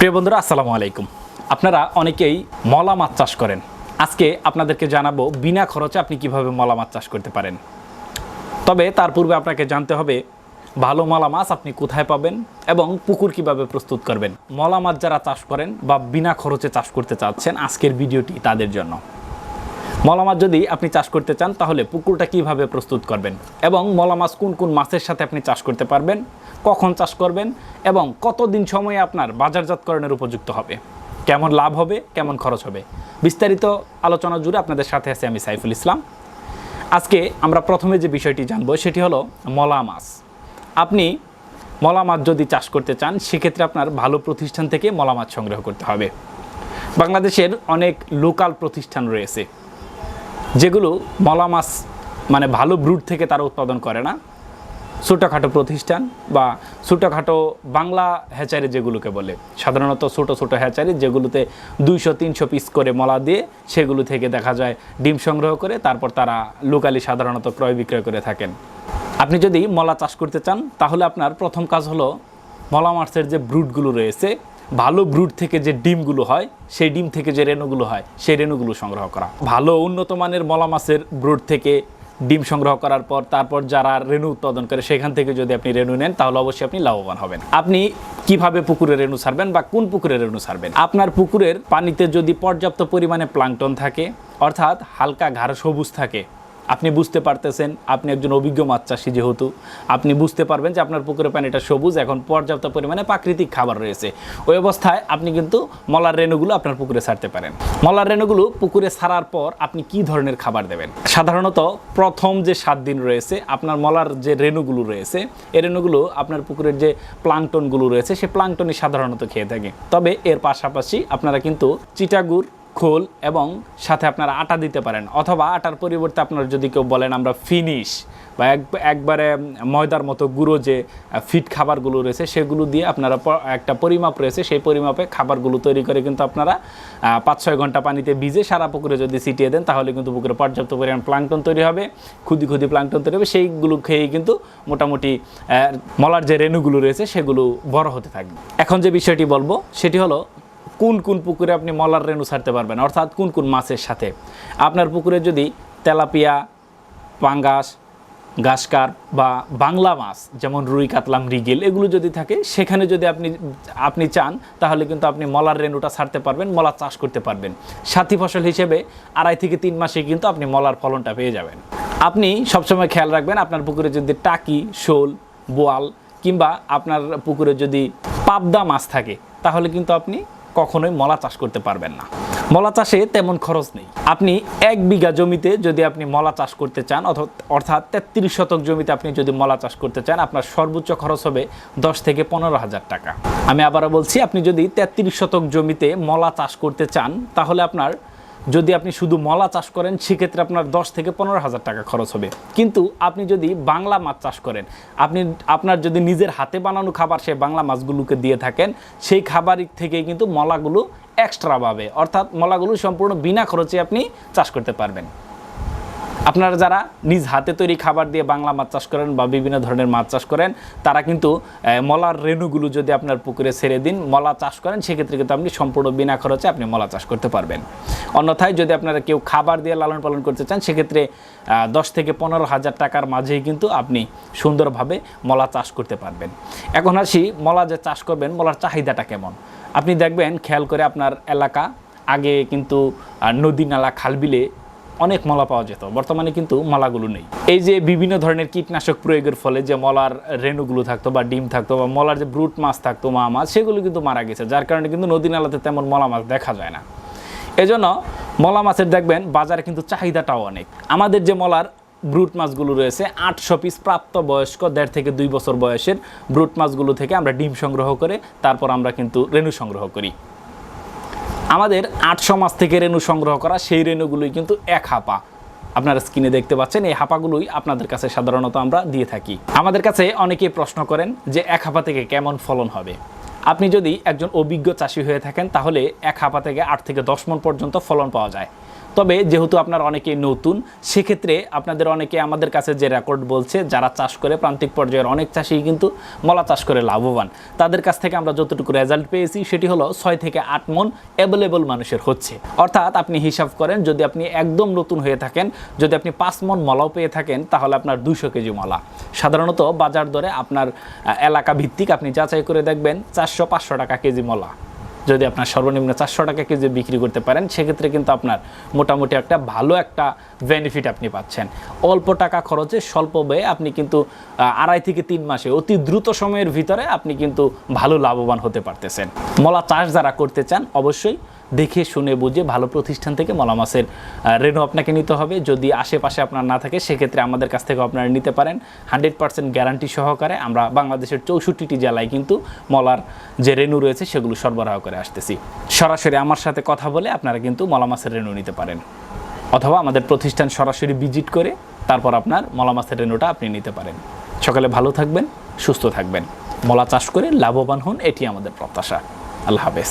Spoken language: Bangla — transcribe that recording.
প্রিয় বন্ধুরা, আসসালামু আলাইকুম। আপনারা অনেকেই মলা মাছ চাষ করেন। আজকে আপনাদেরকে জানাব, বিনা খরচে আপনি কীভাবে মলা মাছ চাষ করতে পারেন। তবে তার পূর্বে আপনাকে জানতে হবে, ভালো মলা মাছ আপনি কোথায় পাবেন এবং পুকুর কীভাবে প্রস্তুত করবেন। মলা মাছ যারা চাষ করেন বা বিনা খরচে চাষ করতে চাচ্ছেন, আজকের ভিডিওটি তাদের জন্য। মলা মাছ যদি আপনি চাষ করতে চান, তাহলে পুকুরটা কীভাবে প্রস্তুত করবেন এবং মলা মাছ কোন কোন মাছের সাথে আপনি চাষ করতে পারবেন কখন চাষ করবেন এবং কতদিন সময়ে আপনার বাজারজাতকরণের উপযুক্ত হবে? কেমন লাভ হবে? কেমন খরচ হবে? বিস্তারিত আলোচনা জুড়ে আপনাদের সাথে আছে আমি সাইফুল ইসলাম। আজকে আমরা প্রথমে যে বিষয়টি জানব সেটি হলো মলা মাছ। আপনি মলা মাছ যদি চাষ করতে চান, সেক্ষেত্রে আপনার ভালো প্রতিষ্ঠান থেকে মলা মাছ সংগ্রহ করতে হবে। বাংলাদেশের অনেক লোকাল প্রতিষ্ঠান রয়েছে, যেগুলো মলা মাছ মানে ভালো ব্রুড থেকে তারা উৎপাদন করে না। ছোটোখাটো প্রতিষ্ঠান বা ছোটোখাটো বাংলা হ্যাচারি যেগুলোকে বলে। সাধারণত ছোটো ছোটো হ্যাচারি যেগুলোতে দুইশো, তিনশো পিস করে মলা দিয়ে সেগুলো থেকে দেখা যায় ডিম সংগ্রহ করে, তারপর তারা লোকালি সাধারণত ক্রয় বিক্রয় করে থাকেন। আপনি যদি মলা চাষ করতে চান, তাহলে আপনার প্রথম কাজ হলো মলা মাছের যে ব্রুডগুলো রয়েছে, ভালো ব্রুড থেকে যে ডিমগুলো হয়, সেই ডিম থেকে যে রেণুগুলো হয়, সেই রেণুগুলো সংগ্রহ করা। ভালো উন্নত মানের মলা মাছের ব্রুড থেকে ডিম সংগ্রহ করার পর, তারপর যারা রেণু উৎপাদন করে সেখান থেকে যদি আপনি রেণু নেন, তাহলে অবশ্যই আপনি লাভবান হবেন। আপনি কীভাবে পুকুরে রেণু ছাড়বেন বা কোন পুকুরে রেণু ছাড়বেন আপনার পুকুরের পানিতে যদি পর্যাপ্ত পরিমাণে প্লাংটন থাকে, অর্থাৎ হালকা ঘাড় সবুজ থাকে আপনি বুঝতে পারতেছেন, আপনি একজন অভিজ্ঞ মাছ চাষি যেহেতু, আপনি বুঝতে পারবেন যে আপনার পুকুরের পানিটা সবুজ, এখন পর্যাপ্ত পরিমাণে প্রাকৃতিক খাবার রয়েছে। ওই অবস্থায় আপনি কিন্তু মলার রেণুগুলো আপনার পুকুরে ছাড়তে পারেন। মলার রেণুগুলো পুকুরে ছাড়ার পর আপনি কি ধরনের খাবার দেবেন? সাধারণত প্রথম যে সাত দিন রয়েছে, আপনার মলার যে রেণুগুলো রয়েছে এই রেণুগুলো আপনার পুকুরের যে প্লাংটনগুলো রয়েছে, সে প্লাংটনই সাধারণত খেয়ে থাকে। তবে এর পাশাপাশি আপনারা কিন্তু চিটাগুড় খোল এবং সাথে আপনারা আটা দিতে পারেন অথবা আটার পরিবর্তে আপনারা যদি কেউ বলেন আমরা ফিনিশ বা এক, একবারে ময়দার মতো গুঁড়ো যে ফিট খাবারগুলো রয়েছে সেগুলো দিয়ে আপনারা একটা পরিমাপ রয়েছে সেই পরিমাপে খাবারগুলো তৈরি করে কিন্তু আপনারা পাঁচ ছয় ঘণ্টা পানিতে ভিজে সারা পুকুরে যদি ছিটিয়ে দেন তাহলে কিন্তু পুকুরে পর্যাপ্ত পরিমাণ প্লাঙ্কটন তৈরি হবে, ক্ষুদি ক্ষুদি প্লাঙ্কটন তৈরি হবে, সেইগুলো খেয়েই কিন্তু মোটামুটি মলার যে রেণুগুলো রয়েছে সেগুলো বড় হতে থাকবে। এখন যে বিষয়টি বলব সেটি হলো কোন কোন পুকুরে আপনি মলার রেণু ছাড়তে পারবেন? অর্থাৎ কোন কোন মাছের সাথে? আপনার পুকুরে যদি তেলাপিয়া, পাঙ্গাস, গাসকার বা বাংলা মাছ, যেমন রুই, কাতলা, মৃগেল এগুলো যদি থাকে, সেখানে যদি আপনি আপনি চান, তাহলে কিন্তু আপনি মলার রেণুটা ছাড়তে পারবেন, মলার চাষ করতে পারবেন। সাথী ফসল হিসেবে আড়াই থেকে তিন মাসে কিন্তু আপনি মলার ফলনটা পেয়ে যাবেন। আপনি সবসময় খেয়াল রাখবেন, আপনার পুকুরে যদি টাকি, শোল, বোয়াল কিংবা আপনার পুকুরে যদি পাবদা মাছ থাকে, তাহলে কিন্তু আপনি কখনোই মলা চাষ করতে পারবেন না। মলা চাষে তেমন খরচ নেই। আপনি এক বিঘা জমিতে যদি আপনি মলা চাষ করতে চান অর্থাৎ তেত্রিশ শতক জমিতে আপনি যদি মলা চাষ করতে চান, আপনার সর্বোচ্চ খরচ হবে দশ থেকে পনেরো হাজার টাকা। আমি আবারও বলছি, আপনি যদি তেত্রিশ শতক জমিতে মলা চাষ করতে চান, তাহলে আপনার যদি আপনি শুধু মলা চাষ করেন, সেক্ষেত্রে আপনার দশ থেকে পনেরো হাজার টাকা খরচ হবে। কিন্তু আপনি যদি বাংলা মাছ চাষ করেন, আপনি, আপনার যদি নিজের হাতে বানানো খাবার সেই বাংলা মাছগুলোকে দিয়ে থাকেন, সেই খাবার থেকে কিন্তু মলাগুলো এক্সট্রা পাবে অর্থাৎ মলাগুলো সম্পূর্ণ বিনা খরচে আপনি চাষ করতে পারবেন। আপনারা যারা নিজ হাতে তৈরি খাবার দিয়ে বাংলা মাছ চাষ করেন বা বিভিন্ন ধরনের মাছ চাষ করেন, তারা কিন্তু মলার রেণুগুলো যদি আপনার পুকুরে ছেড়ে দিন, মলা চাষ করেন, সেক্ষেত্রে কিন্তু আপনি সম্পূর্ণ বিনা খরচে আপনি মলা চাষ করতে পারবেন। অন্যথায় যদি আপনারা কেউ খাবার দিয়ে লালন পালন করতে চান, সেক্ষেত্রে দশ থেকে পনেরো হাজার টাকার মাঝেই কিন্তু আপনি সুন্দরভাবে মলা চাষ করতে পারবেন। এখন আসি, মলা যে চাষ করবেন, মলার চাহিদাটা কেমন? আপনি দেখবেন, খেয়াল করে আপনার এলাকা, আগে কিন্তু নদী নালা খালবিলে অনেক মলা পাওয়া যেত, বর্তমানে কিন্তু মলাগুলো নেই। এই যে বিভিন্ন ধরনের কীটনাশক প্রয়োগের ফলে যে মলার রেণুগুলো থাকতো বা ডিম থাকতো বা মলার যে ব্রুট মাছ থাকতো, মা মাছ, সেগুলো কিন্তু মারা গেছে, যার কারণে কিন্তু নদী নালাতে তেমন মলা মাছ দেখা যায় না। এজন্য মলা মাছের দেখবেন বাজারে কিন্তু চাহিদাটাও অনেক। আমাদের যে মলার ব্রুট মাছগুলো রয়েছে, আটশো পিস প্রাপ্ত বয়স্ক দেড় থেকে দুই বছর বয়সের ব্রুট মাছগুলো থেকে আমরা ডিম সংগ্রহ করে, তারপর আমরা কিন্তু রেণু সংগ্রহ করি। আমাদের আটশো মাস থেকে রেণু সংগ্রহ করা সেই রেণুগুলোই কিন্তু এক হাপা। আপনারা স্ক্রিনে দেখতে পাচ্ছেন, এই হাপাগুলোই আপনাদের কাছে সাধারণত আমরা দিয়ে থাকি। আমাদের কাছে অনেকেই প্রশ্ন করেন যে এক হাপা থেকে কেমন ফলন হবে? আপনি যদি একজন অভিজ্ঞ চাষি হয়ে থাকেন, তাহলে এক হাপা থেকে আট থেকে দশ মন পর্যন্ত ফলন পাওয়া যায়। তবে যেহেতু আপনার অনেকেই নতুন, সেক্ষেত্রে আপনাদের অনেকে আমাদের কাছে যে রেকর্ড বলছে, যারা চাষ করে প্রান্তিক পর্যায়ের অনেক চাষি কিন্তু মলা চাষ করে লাভবান। তাদের কাছ থেকে আমরা যতটুকু রেজাল্ট পেয়েছি, সেটি হলো ছয় থেকে আট মন অ্যাভেলেবল মানুষের হচ্ছে। অর্থাৎ আপনি হিসাব করেন, যদি আপনি একদম নতুন হয়ে থাকেন, যদি আপনি পাঁচ মন মলাও পেয়ে থাকেন, তাহলে আপনার দুশো কেজি মলা। সাধারণত বাজার দরে আপনার এলাকা ভিত্তিক আপনি যাচাই করে দেখবেন, চারশো পাঁচশো টাকা কেজি মলা। যদি আপনার সর্বনিম্ন চারশো টাকা কেজি বিক্রি করতে পারেন, সেক্ষেত্রে কিন্তু আপনার মোটামুটি একটা ভালো একটা বেনিফিট আপনি পাচ্ছেন। অল্প টাকা খরচে স্বল্প ব্যয়ে আপনি কিন্তু আড়াই থেকে তিন মাসে অতি দ্রুত সময়ের ভিতরে আপনি কিন্তু ভালো লাভবান হতে পারতেছেন। মলা চাষ যারা করতে চান, অবশ্যই দেখে, শুনে, বুঝে ভালো প্রতিষ্ঠান থেকে মলা মাছের রেণু আপনাকে নিতে হবে। যদি আশেপাশে আপনার না থাকে, সেক্ষেত্রে আমাদের কাছ থেকে আপনারা নিতে পারেন। হান্ড্রেড পার্সেন্ট গ্যারান্টি সহকারে আমরা বাংলাদেশের চৌষট্টিটি জেলায় কিন্তু মলার যে রেনু রয়েছে, সেগুলো সরবরাহ করে আসতেছি। সরাসরি আমার সাথে কথা বলে আপনারা কিন্তু মলা মাছের রেণু নিতে পারেন। অথবা আমাদের প্রতিষ্ঠান সরাসরি ভিজিট করে তারপর আপনার মলা মাছের রেণুটা আপনি নিতে পারেন। সকালে ভালো থাকবেন, সুস্থ থাকবেন। মলা চাষ করে লাভবান হন, এটি আমাদের প্রত্যাশা। আল্লাহ হাফেজ।